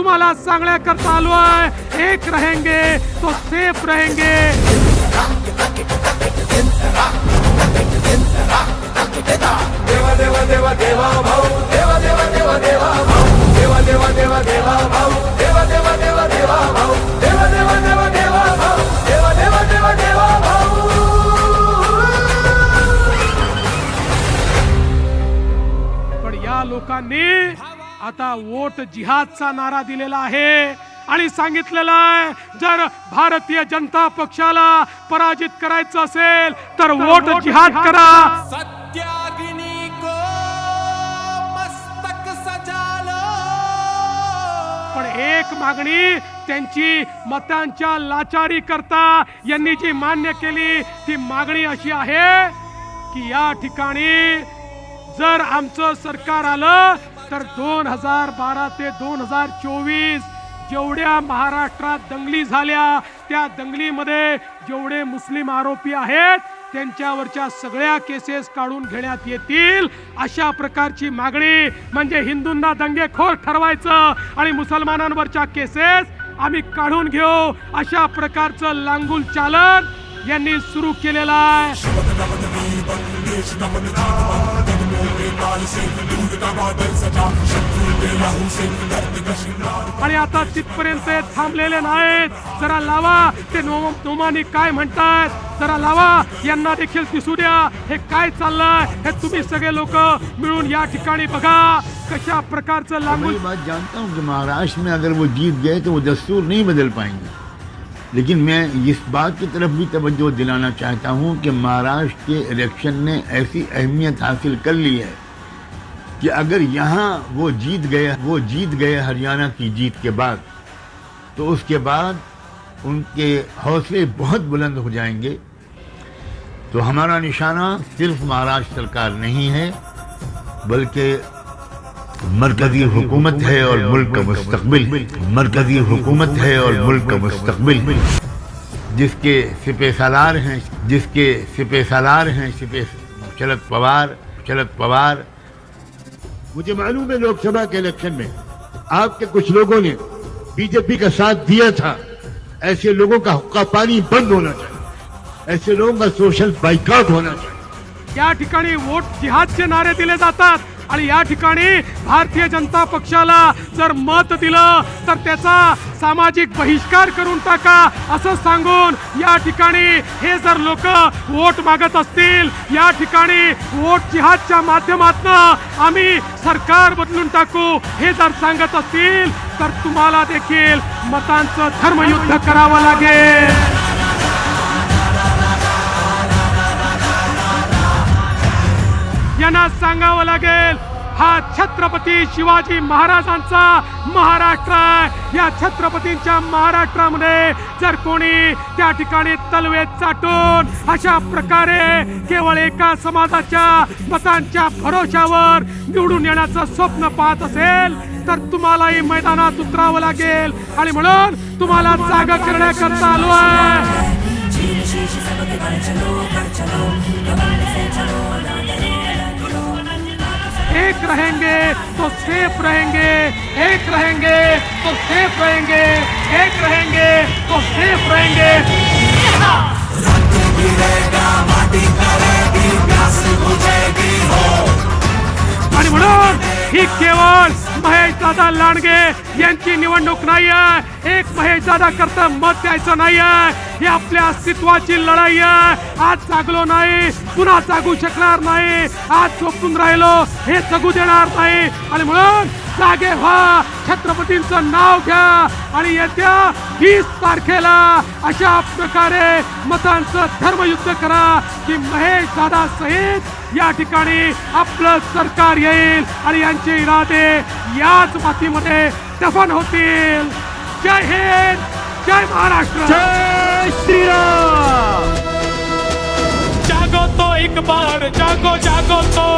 तुम्हाला सांगण्याकरता आलो आहे. एक रहेंगे तो सेफ रहेंगे. देवा देवा देवा देवा भाऊ देवा देवा देवा देवा भाऊ देवा देवा देवा देवा भाऊ देवा देवा देवा देवा भाऊ देवा देवा देवा देवा भाऊ देवा देवा देवा देवा भाऊ पण या लोकांनी आता वोट जिहादचा नारा दिलेला आहे. आणि सांगितलेलं आहे जर भारतीय जनता पक्षाला पराजित करायचं असेल तर वोट जिहाद करा. सत्याग्नि को मस्तक सजालो. पण एक मागणी त्यांची मतांच्या लाचारी करता यांनी जी मान्य केली ती मागणी अशी आहे की या ठिकाणी जर आमचं सरकार आलं तर दोन हजार बारा ते दोन हजार चोवीस जेवढ्या महाराष्ट्रात दंगली झाल्या त्या दंगलीमध्ये जेवढे मुस्लिम आरोपी आहेत त्यांच्यावरच्या सगळ्या केसेस काढून घेण्यात येतील. अशा प्रकारची मागणी म्हणजे हिंदूंना दंगेखोर ठरवायचं आणि मुसलमानांवरच्या केसेस आम्ही काढून घेऊ. अशा प्रकारचं लांगुल चालन यांनी सुरू केलेलं आहे. आणि आता तिथपर्यंत थांबलेले नाहीत. जरा लावा. ते नो- नोमानी काय म्हणतात? जरा लावा. यांना देखील दिसू द्या. हे काय चाललंय? हे तुम्ही सगळे लोक मिळून या ठिकाणी बघा. कशा प्रकारचं लागू लांगूल बात जानता हूँ कि महाराष्ट्र में अगर वो जीत गए तो वो दस्तूर नहीं बदल पाएंगे। लेकिन मैं इस बात की तरफ भी तवज्जो दिलाना चाहता हूँ कि महाराष्ट्र के इलेक्शन ने ऐसी अहमियत हासिल कर ली है कि अगर यहाँ वो जीत गए वो जीत गए हरियाणा की जीत के बाद तो उसके बाद उनके हौसले बहुत बुलंद हो जाएंगे तो हमारा निशाना सिर्फ महाराष्ट्र सरकार नहीं है बल्कि मरकजी हुकूमत है और मुल्क का मुस्तकबिल मरकजी हुकूमत है और मुल्क का मुस्तकबिल जिसके सिपे सालार हैं जिसके सिपे सालार हैं सिपे शरद पवार शरद पवार मुझे मालूम है लोकसभा के इलेक्शन में आपके कुछ लोगों ने बीजेपी का साथ दिया था ऐसे लोगों का हुक्का पानी बंद होना चाहिए ऐसे लोगों का सोशल बाइकआउट होना चाहिए या ठिकाणी वोट जिहादचे नारे दिले जातात आणि या ठिकाणी भारतीय जनता पक्षाला जर मत दिलं तर त्याचा सामाजिक बहिष्कार करून टाका असं सांगून या ठिकाणी हे जर लोक वोट मागत असतील या ठिकाणी वोट जिहादच्या माध्यमातून आम्ही सरकार बदलून टाकू हे जर सांगत असतील तर तुम्हाला देखील मतांचं धर्मयुद्ध करावं लागेल. त्यांना सांगावं लागेल. हा छत्रपती शिवाजी महाराजांचा महाराष्ट्र आहे. या छत्रपतींच्या महाराष्ट्रामध्ये जर कोणी त्या ठिकाणी तलवे चाटून अशा प्रकारे केवळ एका समाजाच्या मतांच्या भरोशावर निवडून येण्याचं स्वप्न पाहत असेल तर तुम्हालाही मैदानात उतरावं लागेल. आणि म्हणून तुम्हाला जागा करण्याकरता आलो आहे. एक रहेंगे तो सेफ रहेंगे एक रहेंगे तो सेफ रहेंगे। ही केवळ महेश दादा लांडगे यांची निवडणूक नाही आहे एक महेश दादा करता मत द्यायचं नाही आहे ही आपल्या अस्तित्वाची लढाई आहे. आज जागलो नाही पुन्हा जागू शकणार नाही. आज झोपून राहिलो हे जगू देणार नाही. आणि म्हणून जागे व्हा. छत्रपतींचं नाव घ्या. आणि येत्या वीस तारखेला अशा प्रकारे मतांचं धर्मयुद्ध करा की महेश दादा सहित या ठिकाणी आपलं सरकार येईल आणि यांचे इरादे याच मातीमध्ये दफन होतील. जय हिंद जय महाराष्ट्र. जय श्रीराम. जागो तो एक बार जागो जागो तो.